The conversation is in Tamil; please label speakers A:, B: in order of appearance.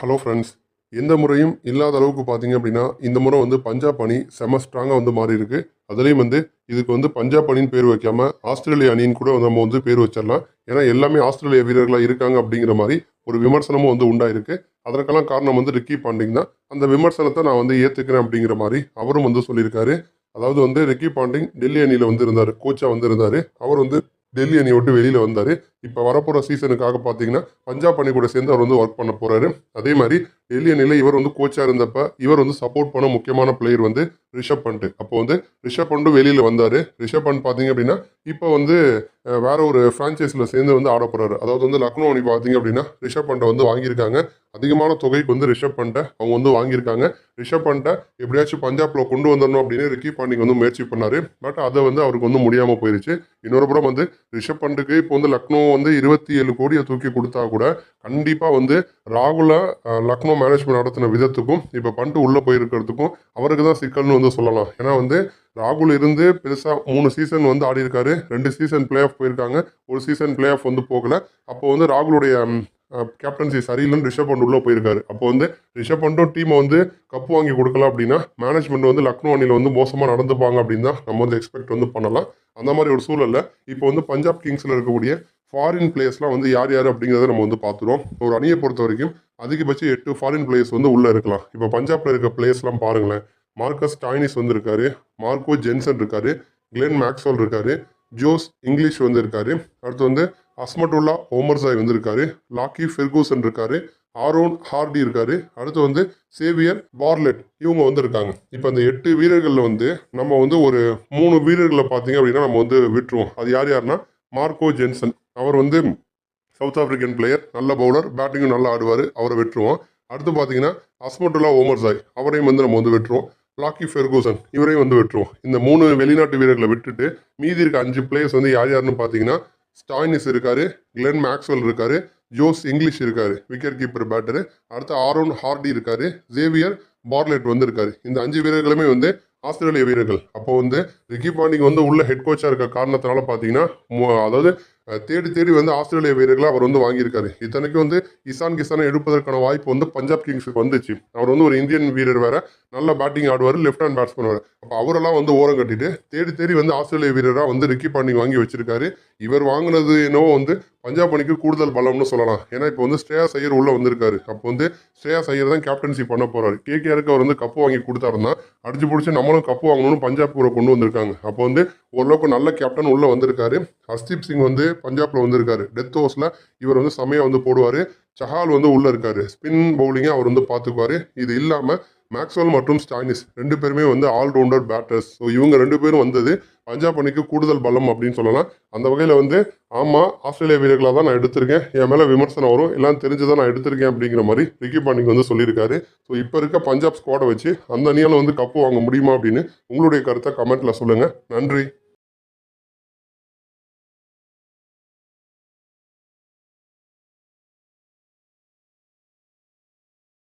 A: ஹலோ ஃப்ரெண்ட்ஸ் எந்த முறையும் இல்லாத அளவுக்கு பார்த்தீங்க அப்படின்னா இந்த முறை வந்து பஞ்சாப் அணி செம ஸ்ட்ராங்காக வந்து மாறி இருக்கு அதுலேயும் வந்து இதுக்கு வந்து பஞ்சாப் அணின்னு பேர் வைக்காம ஆஸ்திரேலிய அணின்னு கூட நம்ம வந்து பேர் வச்சிடலாம். ஏன்னா எல்லாமே ஆஸ்திரேலிய வீரர்களாக இருக்காங்க அப்படிங்கிற மாதிரி ஒரு விமர்சனமும் வந்து உண்டாயிருக்கு. அதற்கெல்லாம் காரணம் வந்து ரிக்கி பாண்டிங் தான். அந்த விமர்சனத்தை நான் வந்து ஏற்றுக்கிறேன் அப்படிங்கிற மாதிரி அவரும் வந்து சொல்லியிருக்காரு. அதாவது வந்து ரிக்கி பாண்டிங் டெல்லி அணியில் வந்து இருந்தார் கோச்சாக வந்து இருந்தார். அவர் வந்து டெல்லி அணியை விட்டு வெளியில் வந்தார். இப்போ வரப்போகிற சீசனுக்காக பார்த்தீங்கன்னா பஞ்சாப் அணி கூட சேர்ந்து அவர் வந்து ஒர்க் பண்ண போகிறாரு அதே மாதிரி டெல்லி அணியில் இவர் வந்து கோச்சாக இருந்தப்ப இவர் வந்து சப்போர்ட் பண்ண முக்கியமான பிளேயர் வந்து ரிஷப் பண்ட் அப்போ வந்து ரிஷப் பண்ட்டும் வெளியில் வந்தார். ரிஷப் பண்ட் பார்த்தீங்க அப்படின்னா இப்போ வந்து வேற ஒரு ஃப்ரான்ச்சைஸில் சேர்ந்து வந்து ஆட போகிறாரு அதாவது வந்து லக்னோ அணி பார்த்தீங்க அப்படின்னா ரிஷப் பண்டை வந்து வாங்கியிருக்காங்க. அதிகமான தொகைக்கு வந்து ரிஷப் பண்ட்டை அவங்க வந்து வாங்கியிருக்காங்க. ரிஷப் பண்ட்டை எப்படியாச்சும் பஞ்சாப்ல கொண்டு வந்துடணும் அப்படின்னு ரிக்கி பாண்டிங் வந்து முயற்சி பண்ணாரு. பட் அதை வந்து அவருக்கு வந்து முடியாமல் போயிருச்சு. இன்னொரு புறம் வந்து ரிஷப் பண்ட்டுக்கு இப்போ வந்து லக்னோ வந்து இருபத்தி ஏழு கோடியை தூக்கி கொடுத்தா கூட கண்டிப்பாக வந்து ராகுல லக்னோ மேனேஜ்மெண்ட் நடத்தின விதத்துக்கும் இப்போ பண்ட்டு உள்ளே போயிருக்கிறதுக்கும் அவருக்கு தான் சிக்கல்னு வந்து சொல்லலாம். ஏன்னா வந்து ராகுல் இருந்து பெருசாக மூணு சீசன் வந்து ஆடி இருக்காரு. ரெண்டு சீசன் பிளே ஆஃப் போயிருக்காங்க. ஒரு சீசன் பிளே ஆஃப் வந்து போகல. அப்போ வந்து ராகுலுடைய கேப்டன்சி சரியில்லைன்னு ரிஷப் பண்ட் உள்ளே போயிருக்காரு. அப்போ வந்து ரிஷப் பண்ட்டும் டீமை வந்து கப்பு வாங்கி கொடுக்கல அப்படின்னா மேனேஜ்மெண்ட் வந்து லக்னோ அணியில் வந்து மோசமாக நடந்துப்பாங்க அப்படின்னு தான் நம்ம வந்து எக்ஸ்பெக்ட் வந்து பண்ணலாம். அந்த மாதிரி ஒரு சூழல்ல இப்போ வந்து பஞ்சாப் கிங்ஸில் இருக்கக்கூடிய ஃபாரின் பிளேயர்ஸ்லாம் வந்து யார் யார் அப்படிங்கிறத நம்ம வந்து பார்த்துருவோம். ஒரு அணியை பொறுத்த வரைக்கும் அதிகபட்சம் எட்டு ஃபாரின் பிளேயர்ஸ் வந்து உள்ளே இருக்கலாம். இப்போ பஞ்சாப்ல இருக்க பிளேயர்ஸ்லாம் பாருங்களேன். மார்க்கஸ் டாய்னிஸ் வந்து இருக்காரு மார்க்கோ ஜென்சன் இருக்காரு. கிளென் மேக்ஸ்வல் இருக்காரு. ஜோஸ் இங்கிலீஷ் வந்து இருக்காரு அடுத்து வந்து அஸ்மட்டுல்லா ஓமர்சாய் வந்து இருக்காரு லாக்கி ஃபெர்கூசன் இருக்காரு. ஆரோன் ஹார்டி இருக்காரு. அடுத்து வந்து சேவியர் பார்லெட் இவங்க வந்து இருக்காங்க இப்போ அந்த எட்டு வீரர்களில் வந்து நம்ம வந்து ஒரு மூணு வீரர்களை பார்த்தீங்க அப்படின்னா நம்ம வந்து விட்டுருவோம். அது யார் யாருன்னா மார்க்கோ ஜென்சன் அவர் வந்து சவுத் ஆப்பிரிக்கன் பிளேயர் நல்ல பவுலர் பேட்டிங்கும் நல்லா ஆடுவார் அவரை விட்டுருவோம் அடுத்து பார்த்தீங்கன்னா அஸ்மட்டுல்லா ஓமர்சாய் அவரையும் வந்து நம்ம வந்து விட்டுருவோம் லாக்கி ஃபெர்கூசன் இவரையும் வந்து விட்டுருவோம் இந்த மூணு வெளிநாட்டு வீரர்களை விட்டுட்டு மீதி இருக்க அஞ்சு பிளேயர்ஸ் வந்து யார் யாருன்னு பார்த்தீங்கன்னா ஸ்டாய்னிஸ் இருக்காரு கிளென் மேக்ஸ்வெல் இருக்காரு ஜோஸ் இங்கிலீஷ் இருக்காரு விக்கெட் கீப்பர் பேட்டரு அடுத்து ஆரோன் ஹார்டி இருக்காரு ஜேவியர் பார்லெட் வந்து இருக்காரு. இந்த அஞ்சு வீரர்களுமே வந்து ஆஸ்திரேலிய வீரர்கள். அப்போ வந்து ரிக்கி பாண்டிங் வந்து உள்ள ஹெட் கோச்சாக இருக்க காரணத்தினால பார்த்தீங்கன்னா அதாவது தேடி தேடி வந்து ஆஸ்திரேலிய வீரர்களை அவர் வந்து வாங்கியிருக்காரு. இத்தனைக்கும் வந்து இசான் கிசானை எடுப்பதற்கான வாய்ப்பு வந்து பஞ்சாப் கிங்ஸுக்கு வந்துச்சு. அவர் வந்து ஒரு இந்தியன் வீரர் வேற. நல்ல பேட்டிங் ஆடுவார் லெஃப்ட் ஹேண்ட் பேட்ஸ்மேன் வேறு அப்போ அவரெல்லாம் வந்து ஓரம் கட்டிட்டு தேடி தேடி வந்து ஆஸ்திரேலிய வீரராக வந்து ரிக்கி பாண்டிங் வாங்கி வச்சிருக்காரு. இவர் வாங்கினது என்னவோ வந்து பஞ்சாப் அணிக்கு கூடுதல் பலம்னு சொல்லலாம். ஏன்னா இப்போ வந்து ஸ்ரேயா ஐயர் உள்ளே வந்திருக்காரு. அப்போ வந்து ஸ்ரேயா ஐயர் தான் கேப்டன்சி பண்ண போகிறாரு கேகேஆருக்கு அவர் வந்து கப்பு வாங்கி கொடுத்தாருன்னா அடிச்சு பிடிச்சி நம்மளும் கப்பு வாங்கணும்னு பஞ்சாப் கூட கொண்டு வந்திருக்காங்க. அப்போ வந்து ஓரளவுக்கு நல்ல கேப்டன் உள்ளே வந்திருக்காரு. ஹர்ஸ்தீப் சிங் வந்து பஞ்சாப்பில் வந்திருக்காரு. டெத் ஹவுஸில் இவர் வந்து சமையாக வந்து போடுவார். சஹால் வந்து உள்ளே இருக்காரு. ஸ்பின் பவுலிங்கை அவர் வந்து பார்த்துக்குவாரு இது இல்லாமல் மேக்ஸ்வெல் மற்றும் ஸ்டாயினிஸ் ரெண்டு பேருமே வந்து ஆல்ரவுண்டர் பேட்டர்ஸ் ஸோ இவங்க ரெண்டு பேரும் வந்தது பஞ்சாப் அணிக்கு கூடுதல் பலம் அப்படின்னு சொல்லலாம். அந்த வகையில் வந்து ஆமாம் ஆஸ்திரேலிய வீரர்களாக தான் நான் எடுத்திருக்கேன். என் மேலே விமர்சனம் வரும். எல்லாம் தெரிஞ்சுதான் நான் எடுத்திருக்கேன் அப்படிங்கிற மாதிரி ரிக்கி பாண்டிங் வந்து சொல்லியிருக்காரு. ஸோ இப்போ இருக்க பஞ்சாப் ஸ்குவாடை வச்சு அந்த அணியால் வந்து கப்பு வாங்க முடியுமா அப்படின்னு உங்களுடைய கருத்தை கமெண்ட்டில் சொல்லுங்கள் நன்றி.